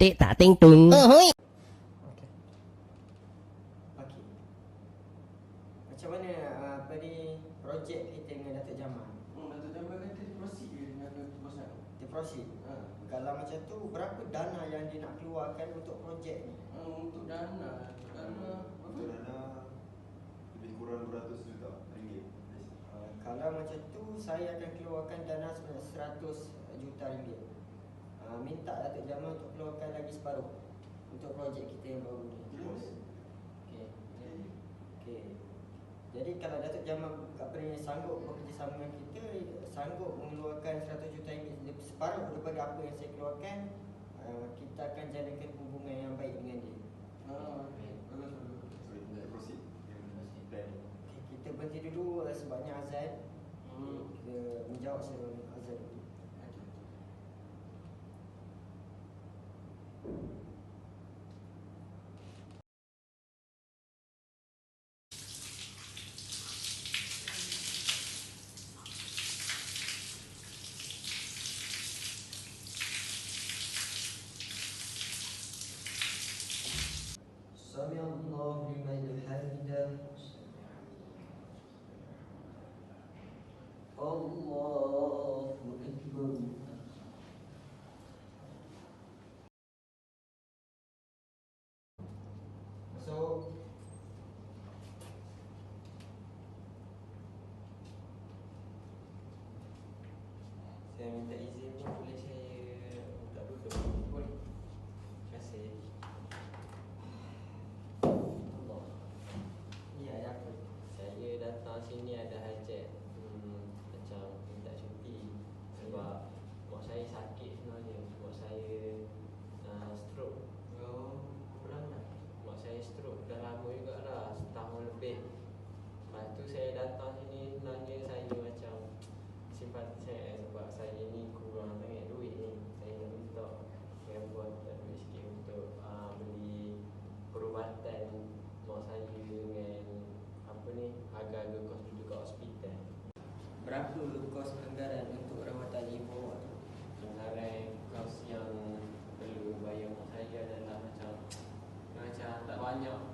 tik tak ting tung. Okey. Okey. Macam mana uh, apa ni projek kita dengan Datuk Jamal? Hmm, Datuk Jamal kata dia proceed je dengan bos aku. Dia proceed. Ha. Kalau macam tu berapa dana yang dia nak keluarkan untuk projek ni? Hmm, untuk dana, dana Untuk apa? dana lebih kurang 200 juta ringgit. Uh, kalau macam tu saya akan keluarkan dana sebanyak 100 juta ringgit. Uh, minta Datuk Jamal untuk keluarkan lagi separuh untuk projek kita yang baru ni. Okey. Okey. Jadi kalau Datuk Jamal ni sanggup bekerjasama dengan kita, sanggup mengeluarkan 100 juta ringgit lebih separuh daripada apa yang saya keluarkan, uh, kita akan jalankan hubungan yang baik dengan dia. Ha, bagus bagus. So kita proceed. Okey, berhenti dulu uh, sebabnya azan. Hmm. Kita menjawab sebelum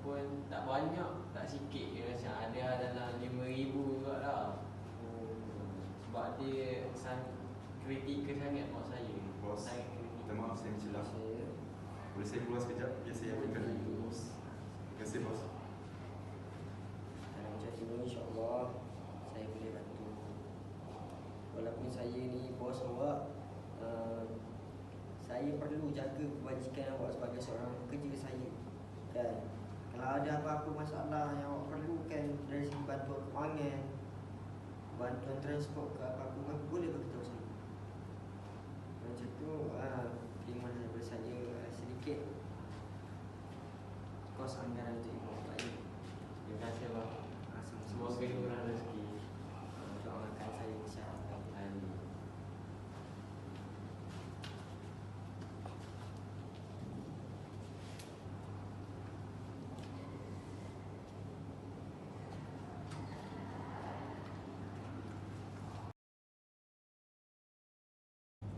pun tak banyak tak sikit je macam ada adalah RM5,000 juga lah sebab dia san, kritikal sangat mak saya Bos, sangat minta maaf saya mencela. Saya Boleh saya keluar sekejap? Biar saya ambilkan bos. Terima kasih bos. Kalau macam tu insyaAllah Saya boleh bantu Walaupun saya ni bos awak uh, Saya perlu jaga kebajikan awak sebagai seorang pekerja saya Kan Kalau ada apa-apa masalah yang awak perlukan Dari bantuan kewangan Bantuan transport ke apa-apa Boleh beritahu saya. Macam tu uh, Terima daripada saya uh, sedikit. Kos anggaran untuk ibu bapa terima kasih Ah, sama-sama. semoga murah rezeki Ah, Doakan saya kesihatan Amin.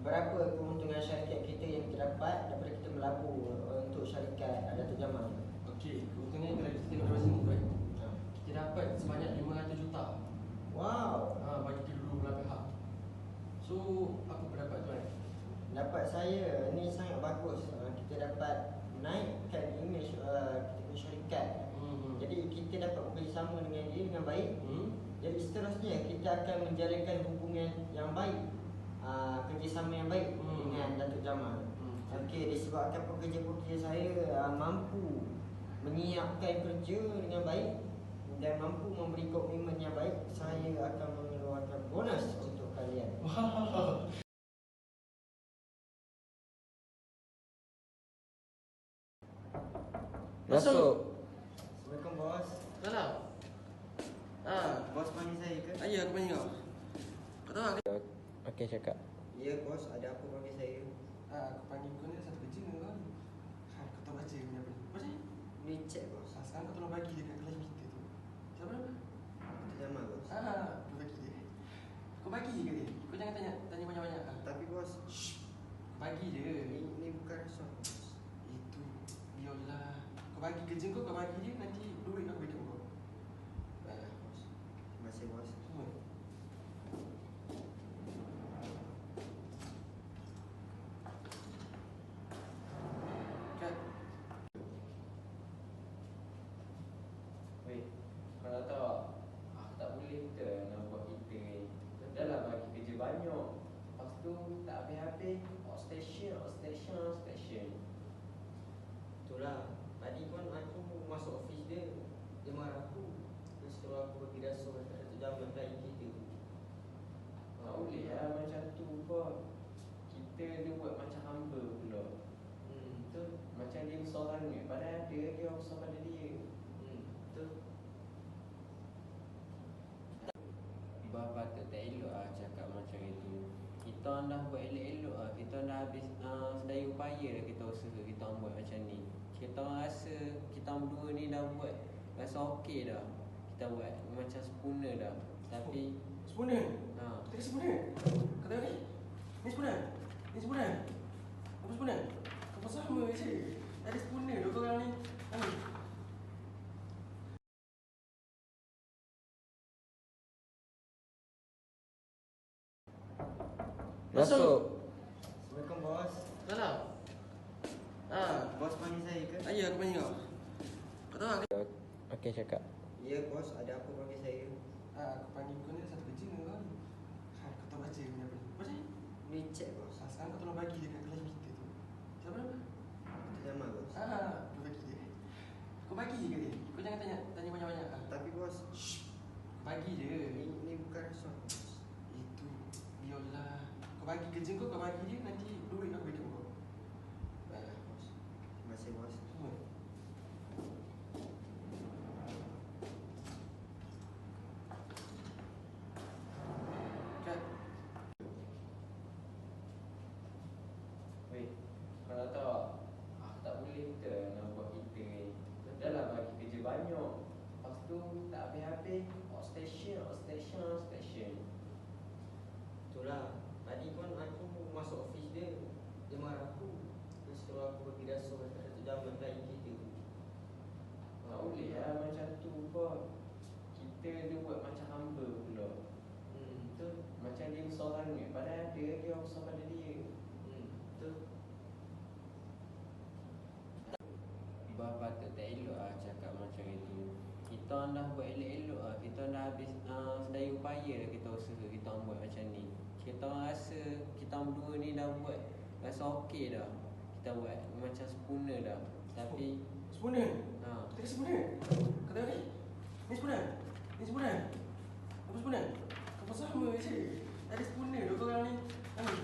Berapa keuntungan syarikat kita yang kita dapat daripada kita melabur uh, untuk syarikat Datuk Jamal? Okey, keuntungan kalau kita tengok sini tuan. Kita dapat sebanyak 500 juta. Wow, Ha, bagi kedua belah pihak. So, apa pendapat tuan? dapat saya ni sangat bagus. Uh, kita dapat naikkan image uh, kita punya syarikat. Hmm. Jadi kita dapat bekerjasama dengan dia dengan baik. hmm. Jadi seterusnya kita akan menjalankan hubungan yang baik. Uh, kerjasama yang baik Hmm. dengan Datuk Jamal. Hmm. Okey, disebabkan pekerja-pekerja saya uh, mampu menyiapkan kerja dengan baik dan mampu memberi komitmen yang baik, saya akan mengeluarkan bonus untuk kalian. Wow. Masuk. Assalamualaikum bos. Salam. Ha. Bos panggil saya ke? Ayah aku panggil kau. Kau tahu Okey cakap. Ya bos, ada apa panggil saya? Ah, aku panggil kau ni satu kerja dengan kau. Ha, kau tahu baca punya apa? Baca. Ni cek bos. Ah, sekarang kau tolong bagi dekat kelas kita tu. Siapa nama? Datuk Jamal bos. Ah, kau bagi dia. Kau bagi ke dia? Kau jangan tanya tanya banyak-banyak. Ah. Tapi bos, Shh. Kau bagi je. Ni, ni bukan restoran Itu biarlah. Kau bagi kerja kau, kau bagi dia nanti duit aku bagi kau. Baiklah, bos. Terima kasih bos Semua. Kat. Weh, kau nak tahu tak? Aku tak boleh kita nak buat kita ni. Dah lah bagi kerja banyak. Lepas tu tak habis-habis. Outstation, outstation, outstation. Itulah Tadi kan aku masuk office dia Dia marah aku Dia suruh aku bagi rasuah kat satu jam nak lain kereta Tak boleh lah macam tu kot. Kita dia buat macam hamba pula. Hmm Betul? Macam dia besarkan duit. Padahal ada lagi orang besar pada dia. Hmm Betul Bapa tu tak elok lah cakap macam itu Kita dah buat elok-elok lah Kita dah habis uh, sedaya upaya dah kita usaha Kita buat macam ni Kita rasa kita berdua ni dah buat Rasa okey dah Kita buat macam sempurna dah Tapi Sempurna. ha, Tadi sempurna. Tengok ni. Ni sempurna. Ni sempurna. Apa sempurna? Kau pun sama je. Tadi sempurna dua Masuk. Assalamualaikum bos Salam. Ah, Bos panggil saya ke? ayo aku panggil kau. Kau tahu aku? Okey cakap Ya bos ada apa panggil saya Ah, aku panggil kau ni satu kerja dengan kau ni. Ha, kau tahu baca punya apa ni? Baca ni. Ni cek bos Ah, sekarang kau tolong bagi dekat kelas kita tu. Siapa nama? Itu Jamal bos Ah, kau bagi dia. Kau bagi je kat dia. Kau jangan tanya tanya banyak-banyak. Ah. Tapi bos Shh. Bagi je. Ni, ni bukan restoran bos Itu biarlah. Bagi kerja kau, kau bagi dia nanti duit aku bagi kau. Baiklah, bos. Terima kasih bos Semua. Kat. Weh, kau nak tahu tak? Aku tak boleh kita nak buat kita ni Dah lah bagi kerja banyak Lepas tu tak habis-habis Outstation, outstation, outstation Itulah Tadi kan aku masuk office dia Dia marah aku Dia suruh aku bagi rasuah kat satu jam lain kereta Tak boleh lah macam tu kot Kita dia buat macam hamba pula Hmm Betul? Macam dia besarkan duit Padahal ada lagi orang besar pada dia Hmm Betul Bapa tu tak elok lah cakap macam itu Kita orang dah buat elok-elok lah Kita orang dah habis uh, sedaya upaya dah kita usaha Kita orang buat macam ni Kita orang rasa kita orang berdua ni dah buat Rasa okey dah Kita buat macam sempurna dah Tapi Sempurna. ha, Tadi sempurna. Kau tengok ni. Ni sempurna. Ni sempurna. Apa sempurna? Pun sama je. Tadi sempurna dua kau orang ni. Ni.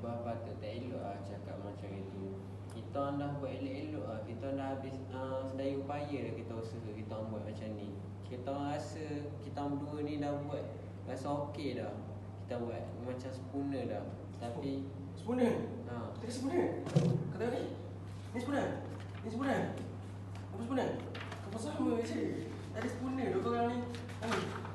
Bapa tu tak elok lah cakap macam itu Kita dah buat elok-elok lah Kita dah habis uh, sedaya upaya dah kita usaha Kita buat macam ni Kita rasa kita berdua ni dah buat Rasa okey dah Kita buat macam sempurna dah Tapi Sempurna. ha, Tadi sempurna. Kau tengok ni. Ni sempurna. Ni sempurna. Apa sempurna? Kau pun sama je. Tadi sempurna dua orang ni. Ni.